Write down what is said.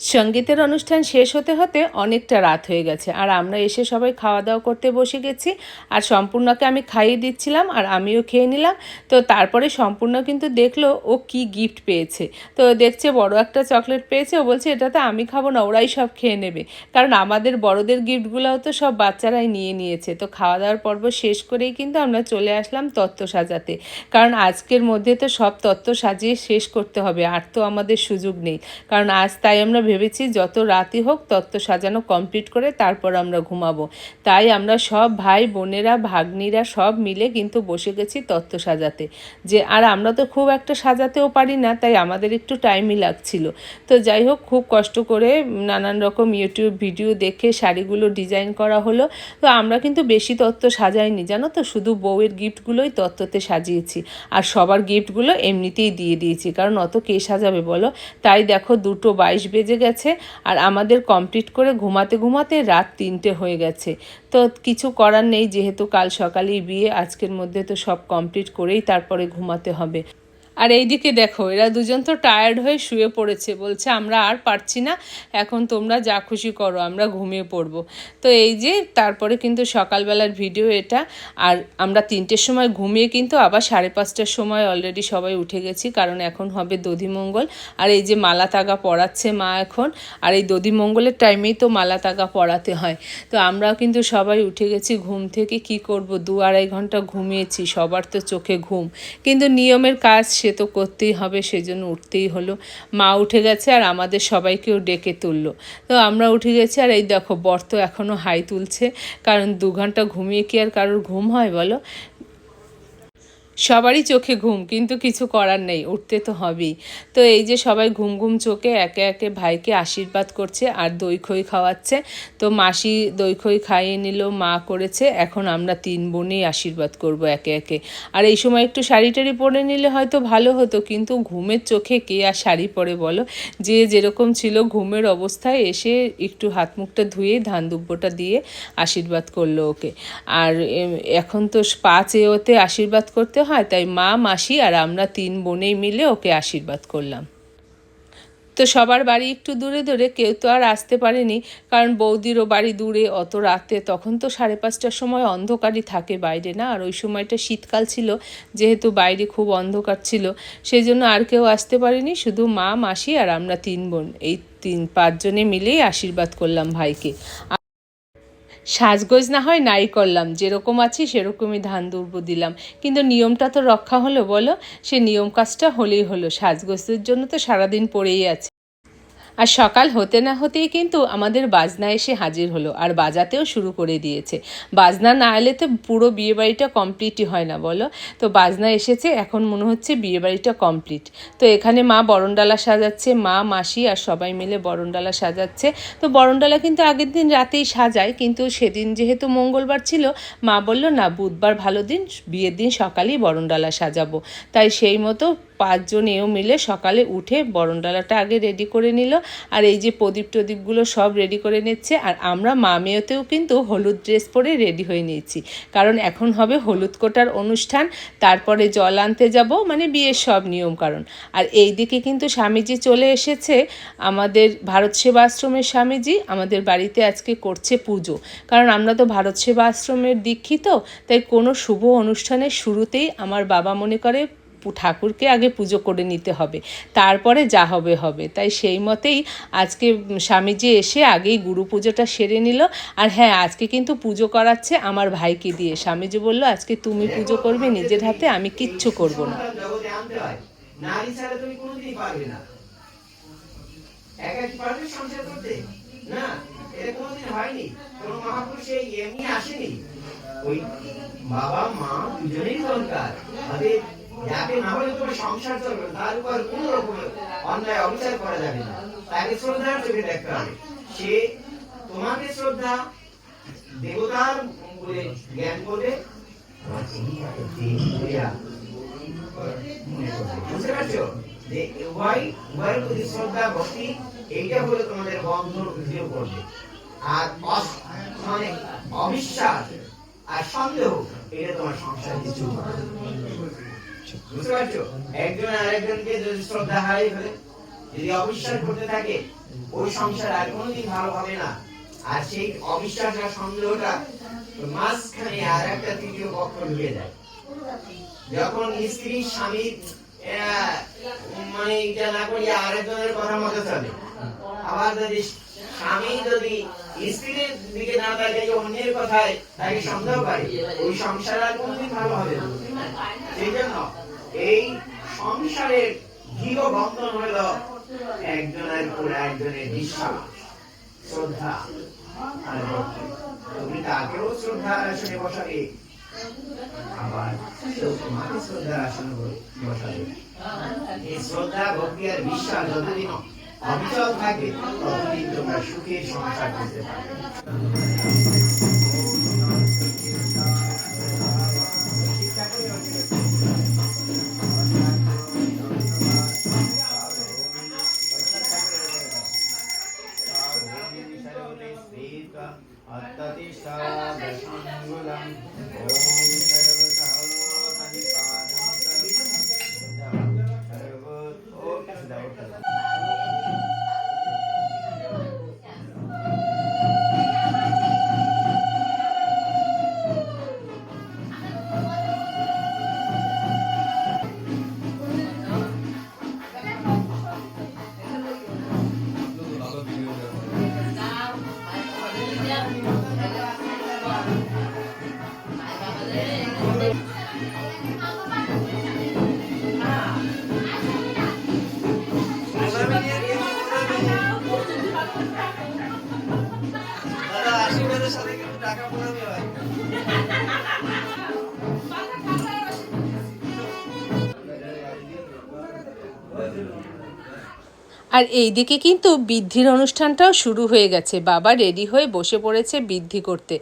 সঙ্গীতের অনুষ্ঠান শেষ হতে হতে অনেকটা রাত হয়ে গেছে। আর আমরা এসে সবাই খাওয়া দাওয়া করতে বসে গেছি। আর সম্পূর্ণকে আমি খাইয়ে দিচ্ছিলাম আর আমিও খেয়ে নিলাম। তো তারপরে সম্পূর্ণ কিন্তু দেখল ও কি গিফট পেয়েছে। তো দেখছে বড় একটা চকলেট পেয়েছে। ও বলছে এটা তো আমি খাব না, ওরাই সব খেয়ে নেবে। কারণ আমাদের বড়দের গিফটগুলোও তো সব বাচ্চারাই নিয়ে নিয়েছে। তো খাওয়া দাওয়ার পর্ব শেষ করেই কিন্তু আমরা চলে আসলাম তত্ত্ব সাজাতে। কারণ আজকের মধ্যে তো সব তত্ত্ব সাজিয়ে শেষ করতে হবে। আর তো আমাদের সুযোগ নেই। কারণ আজ তাই আমরা ভেবেছি যত রাতই হোক তত্ত্ব সাজানো কমপ্লিট করে তারপর আমরা ঘুমাবো। তাই আমরা সব ভাই বোনেরা, ভাগ্নিরা সব মিলে কিন্তু বসে গেছি তত্ত্ব সাজাতে। যে আর আমরা তো খুব একটা সাজাতেও পারি না, তাই আমাদের একটু টাইমই লাগছিল। তো যাই হোক, খুব কষ্ট করে নানান রকম ইউটিউব ভিডিও দেখে শাড়িগুলো ডিজাইন করা হলো। তো আমরা কিন্তু বেশি তত্ত্ব সাজাইনি, জানো তো? শুধু বউয়ের গিফটগুলোই তত্ত্বতে সাজিয়েছি। আর সবার গিফটগুলো এমনিতেই দিয়ে দিয়েছি, কারণ অত কে সাজাবে বলো? তাই দেখো দুটো বাইশ বেজে গেছে আর আমাদের কমপ্লিট করে ঘুমাতে ঘুমাতে রাত তিনটে হয়ে গেছে। তো কিছু করার নেই, যেহেতু কাল সকালেই বিয়ে, আজকের মধ্যে তো সব কমপ্লিট করেই তারপরে ঘুমাতে হবে। আর এইদিকে দেখো, এরা দুজন তো টায়ার্ড হয়ে শুয়ে পড়েছে, বলছে আমরা আর পারছি না, এখন তোমরা যা খুশি করো, আমরা ঘুমিয়ে পড়ব। তো এই যে তারপরে কিন্তু সকালবেলার ভিডিও এটা, আর আমরা তিনটের সময় ঘুমিয়ে কিন্তু আবার সাড়ে পাঁচটার সময় অলরেডি সবাই উঠে গেছি, কারণ এখন হবে দধিমঙ্গল। আর এই যে মালা তাগা পড়াচ্ছে মা এখন, আর এই দধিমঙ্গলের টাইমেই তো মালা তাগা পড়াতে হয়। তো আমরাও কিন্তু সবাই উঠে গেছি ঘুম থেকে, কি করব? দু আড়াই ঘণ্টা ঘুমিয়েছি, সবার তো চোখে ঘুম। কিন্তু নিয়মের কাজ সে তো করতেই হবে সেজন্য উঠতেই হলো। মা উঠে গেছে আর আমাদের সবাইকেও ডেকে তুললো। তো আমরা উঠে গেছি আর এই দেখো, বর তো এখনও হাই তুলছে। কারণ দু ঘণ্টা ঘুমিয়ে কি আর কারোর ঘুম হয় বলো? সবারই চোখে ঘুম, কিন্তু কিছু করার নেই, উঠতে তো হবেই। তো এই যে সবাই ঘুম ঘুম চোখে একে একে ভাইকে আশীর্বাদ করছে আর দই খই খাওয়াচ্ছে। তো মাসি দই খই খাইয়ে নিল, মা করেছে, এখন আমরা তিন বোনেই আশীর্বাদ করব একে একে। আর এই সময় একটু শাড়ি টাড়ি পরে নিলে হয়তো ভালো হতো, কিন্তু ঘুমের চোখে কে আর শাড়ি পরে বলো? যে যেরকম ছিল ঘুমের অবস্থায় এসে একটু হাত মুখটা ধুয়ে, ধান দুব্বটা দিয়ে আশীর্বাদ করল ওকে। আর এখন তো পা চেয়ে ওতে আশীর্বাদ করতে হয়, তাই মা, মাসি আর আমরা তিন বোনেই মিলে ওকে আশীর্বাদ করলাম। তো সবার বাড়ি একটু দূরে দূরে, কেউ তো আর আসতে পারেনি, কারণ বৌদিরও বাড়ি দূরে, অত রাতে তখন তো সাড়ে পাঁচটার সময় অন্ধকারই থাকে বাইরে না, আর ওই সময়টা শীতকাল ছিল, যেহেতু বাইরে খুব অন্ধকার ছিল, সেই জন্য আর কেউ আসতে পারেনি, শুধু মা, মাসি আর আমরা তিন বোন, এই তিন, পাঁচজনে মিলেই আশীর্বাদ করলাম ভাইকে। সাজগোজ না হয় নাই করলাম, যেরকম আছি সেরকমই ধান দুর্ব দিলাম। কিন্তু নিয়মটা তো রক্ষা হলো বলো, সে নিয়ম কাজটা হলেই হলো। সাজগোজের জন্য তো সারাদিন পড়েই আছে। আর সকাল হতে না হতেই কিন্তু আমাদের বাজনা এসে হাজির হলো, আর বাজাতেও শুরু করে দিয়েছে। বাজনা না এলে তো পুরো বিয়েবাড়িটা কমপ্লিটই হয় না, বলো? তো বাজনা এসেছে, এখন মনে হচ্ছে বিয়েবাড়িটা কমপ্লিট তো এখানে মা বরণডালা সাজাচ্ছে, মা, মাসি আর সবাই মিলে বরণডালা সাজাচ্ছে। তো বরণডালা কিন্তু আগের দিন রাতেই সাজায়, কিন্তু সেদিন যেহেতু মঙ্গলবার ছিল, মা বলল, না, বুধবার ভালো দিন, বিয়ের দিন সকালেই বরণডালা সাজাবো। তাই সেই মতো পাঁচজন এও মিলে সকালে উঠে বরণডালাটা আগে রেডি করে নিল। আর এই যে প্রদীপ টদীপগুলো সব রেডি করে নিচ্ছে। আর আমরা মা মেয়েতেও কিন্তু হলুদ ড্রেস পরে রেডি হয়ে নিয়েছি। কারণ এখন হবে হলুদ কোটার অনুষ্ঠান। তারপরে জল আনতে যাব মানে বিয়ের সব নিয়ম কারণ। আর এই দিকে কিন্তু স্বামীজি চলে এসেছে। আমাদের ভারত সেবা আশ্রমের স্বামীজি আমাদের বাড়িতে আজকে করছে পুজো। কারণ আমরা তো ভারত সেবা আশ্রমের দীক্ষিত, তাই কোনো শুভ অনুষ্ঠানের শুরুতেই আমার বাবা মনে করে ঠাকুরকে আগে পুজো করে নিতে হবে। তারপরে যা হবে হবে। তাই সেই মতেই আজকে স্বামীজি এসে আগেই গুরু পুজোটা সেরে নিল। আর হ্যাঁ আজকে কিন্তু পুজো করাচ্ছে আমার ভাইকে দিয়ে। স্বামীজি বলল, আজকে তুমি পুজো করবে নিজের হাতে, আমি কিচ্ছু করব না। মা দুজনেই দরকার। যাকে না হলে তোমার সংসার চলবে, তার উপর কোন রকম অন্যায়, অবিচার করা যাবে না। তাকে শ্রদ্ধার চোখে দেখতে হবে। সে তোমাকে শ্রদ্ধা, দেবতার বলে জ্ঞান করবে বুঝতে পারছ? যে উভয়, উভয়ের প্রতি শ্রদ্ধা, ভক্তি, এইটা হলো তোমাদের বন্ধন দৃঢ় করবে। আর মানে অবিশ্বাস আর সন্দেহ, এটা তোমার সংসার কিছু। বুঝতে পারছ? একজন আর একজনকে যদি শ্রদ্ধা হারিয়ে ফেলে, যদি অবিশ্বাস করতে থাকে, ওই সংসার আর কোনোদিন ভালো হবে না। আর সেই অবিশ্বাস আর সন্দেহটা মাঝখানে আর একটা তৃতীয় পক্ষ ঢুকে যায়। যখন স্ত্রী স্বামীর মানে এটা না করি আরেকজনের কথা মতো চলে। আবার যদি স্বামী যদি স্ত্রীর দিকে না তাকিয়ে অন্যের কথায় তাকে সন্দেহ করে ওই সংসার আর ভালো হবে সেই জন্য এই সংসারের বন্ধন একজনের একজনের বিশ্বাস, শ্রদ্ধা তুমি তাকেও শ্রদ্ধার আসনে বসাবে, আবার তোমাকে শ্রদ্ধার আসনে বসাবে। এই শ্রদ্ধা, ভক্তি আর বিশ্বাস যতদিন অবিচল থাকে ততদিন তোমরা সুখের সংসার করতে পারবে। আর এই দিকে কিন্তু বৃদ্ধির অনুষ্ঠানটাও শুরু হয়ে গেছে। বাবা রেডি হয়ে বসে পড়েছে বৃদ্ধি করতে।